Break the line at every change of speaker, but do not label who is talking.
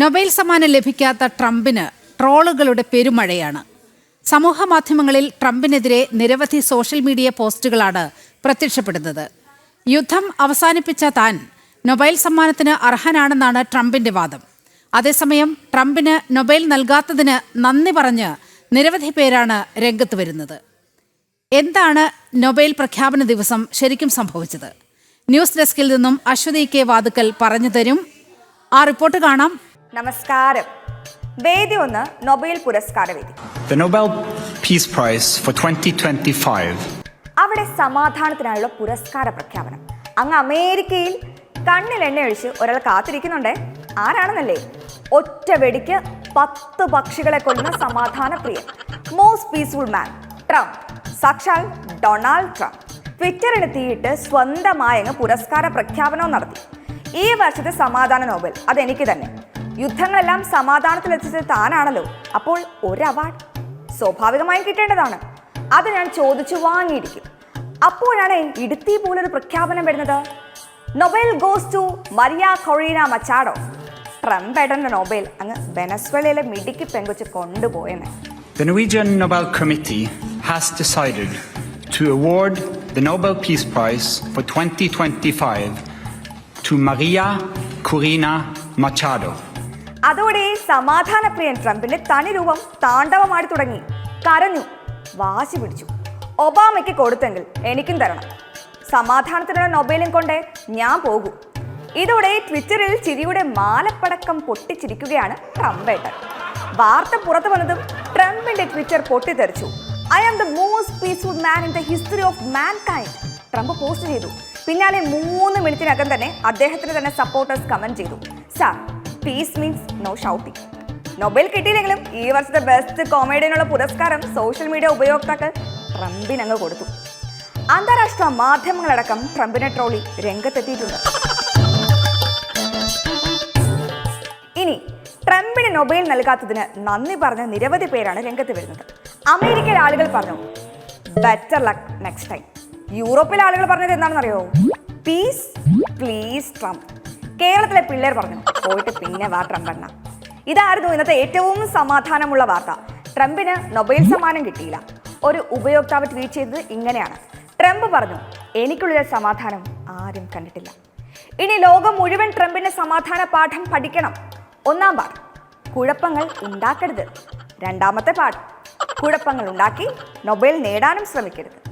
Nobel സമ്മാനം ലഭിക്കാത്ത ട്രംപിന് ട്രോളുകളുടെ പെരുമഴയാണ്. സമൂഹ മാധ്യമങ്ങളിൽ ട്രംപിനെതിരെ നിരവധി സോഷ്യൽ മീഡിയ പോസ്റ്റുകളാണ് പ്രത്യക്ഷപ്പെടുന്നത്. യുദ്ധം അവസാനിപ്പിച്ച താൻ നൊബേൽ സമ്മാനത്തിന് അർഹനാണെന്നാണ് ട്രംപിന്റെ വാദം. അതേസമയം ട്രംപിന് നൊബേൽ നൽകാത്തതിന് നന്ദി പറഞ്ഞ് നിരവധി പേരാണ് രംഗത്ത് വരുന്നത്. എന്താണ് നൊബേൽ പ്രഖ്യാപന ദിവസം ശരിക്കും സംഭവിച്ചത്? ന്യൂസ് ഡെസ്കിൽ നിന്നും അശ്വതി കെ വാതുക്കൽ പറഞ്ഞു തരും. ആ റിപ്പോർട്ട് കാണാം.
നമസ്കാരം. വേദി ഒന്ന് നൊബേൽ പുരസ്കാര വേദി.
The Nobel Peace Prize for 2025
അവിടെ സമാധാനത്തിനായുള്ള പുരസ്കാര പ്രഖ്യാപനം. അങ്ങ് അമേരിക്കയിൽ കണ്ണിൽ എണ്ണ ഒഴിച്ച് ഒരാൾ കാത്തിരിക്കുന്നുണ്ടേ. ആരാണെന്നല്ലേ? ഒറ്റ വെടിക്ക് പത്ത് പക്ഷികളെ കൊല്ലുന്ന സമാധാന പ്രിയൻ മോസ്റ്റ് പീസ്ഫുൾ മാൻ ട്രംപ് സാക്ഷാൽ ഡൊണാൾഡ് ട്രംപ്. ട്വിറ്ററിന് തീയിട്ട് സ്വന്തമായി അങ്ങ് പുരസ്കാര പ്രഖ്യാപനവും നടത്തി. ഈ വർഷത്തെ സമാധാന നോബൽ അതെനിക്ക് തന്നെ. യുദ്ധങ്ങളെല്ലാം സമാധാനത്തിൽ സമാധാനത്തിലെത്തിച്ചത് താനാണല്ലോ. അപ്പോൾ ഒരു അവാർഡ് സ്വാഭാവികമായും കിട്ടേണ്ടതാണ്. അത് ഞാൻ ചോദിച്ചു വാങ്ങിയിരിക്കും. അപ്പോഴാണ് ഇടുത്തി പോലൊരു പ്രഖ്യാപനം വരുന്നത്. Nobel goes to Maria Corina Machado Trump ഏട്ടന്റെ നൊബേൽ അങ്ങ് വെനസ്വേലയിലെ മിടിക്ക് പെങ്കുച്ച് കൊണ്ടുപോയെന്ന്.
The Norwegian Nobel Committee has decided to award the Nobel Peace Prize for 2025 to Maria Corina Machado.
അതോടെ സമാധാനപ്രിയൻ ട്രംപിന്റെ തനി രൂപം താണ്ഡവമാടി തുടങ്ങി. കരഞ്ഞു. വാശി പിടിച്ചു. ഒബാമയ്ക്ക് കൊടുത്തെങ്കിൽ എനിക്കും തരണം. സമാധാനത്തിനുള്ള നൊബേലും കൊണ്ട് ഞാൻ പോകൂ. ഇതോടെ ട്വിറ്ററിൽ ചിരിയുടെ മാലപ്പടക്കം പൊട്ടിച്ചിരിക്കുകയാണ് ട്രംപേട്ടൻ. വാർത്ത പുറത്തു വന്നതും ട്രംപിന്റെ ട്വിറ്റർ പൊട്ടിത്തെറിച്ചു. I am the most peaceful man in the history of mankind Trump post ചെയ്തു. പിന്നാലെ മൂന്ന് മിനിറ്റിനകം തന്നെ അദ്ദേഹത്തിന് തന്നെ സപ്പോർട്ടേഴ്സ് കമന്റ് ചെയ്തു. Sir peace means no shouting Nobel കിട്ടിയില്ലെങ്കിലും ഈ വർഷത്തെ ബെസ്റ്റ് കോമഡിയനുള്ള പുരസ്കാരം സോഷ്യൽ മീഡിയ ഉപയോക്താക്കൾ ട്രംപിനങ്ങ് കൊടുത്തു. അന്താരാഷ്ട്ര മാധ്യമങ്ങളടക്കം ട്രംപിനെ ട്രോളി രംഗത്തെത്തിയിട്ടുണ്ട്. ഇനി ട്രംപിന് നൊബേൽ നൽകാത്തതിന് നന്ദി പറഞ്ഞ നിരവധി പേരാണ് രംഗത്ത് വരുന്നത്. അമേരിക്കയിലെ ആളുകൾ പറഞ്ഞു ബെറ്റർ ലക്ക് നെക്സ്റ്റ് ടൈം യൂറോപ്പിലെ ആളുകൾ പറഞ്ഞത് എന്താണെന്നറിയോ? പീസ് പ്ലീസ് ട്രംപ് കേരളത്തിലെ പിള്ളേർ പറഞ്ഞു പോയിട്ട് പിന്നെ വാ ട്രംപ് എണ്ണ ഇതായിരുന്നു ഇന്നത്തെ ഏറ്റവും സമാധാനമുള്ള വാർത്ത. ട്രംപിന് നൊബൈൽ സമ്മാനം കിട്ടിയില്ല. ഒരു ഉപയോക്താവ് ട്വീറ്റ് ചെയ്തത് ഇങ്ങനെയാണ്. ട്രംപ് പറഞ്ഞു എനിക്കുള്ള സമാധാനം ആരും കണ്ടിട്ടില്ല. ഇനി ലോകം മുഴുവൻ ട്രംപിന്റെ സമാധാന പാഠം പഠിക്കണം. ഒന്നാം പാഠം കുഴപ്പങ്ങൾ ഉണ്ടാക്കരുത്. രണ്ടാമത്തെ പാഠം കുഴപ്പങ്ങൾ ഉണ്ടാക്കി നൊബൈൽ നേടാനും ശ്രമിക്കരുത്.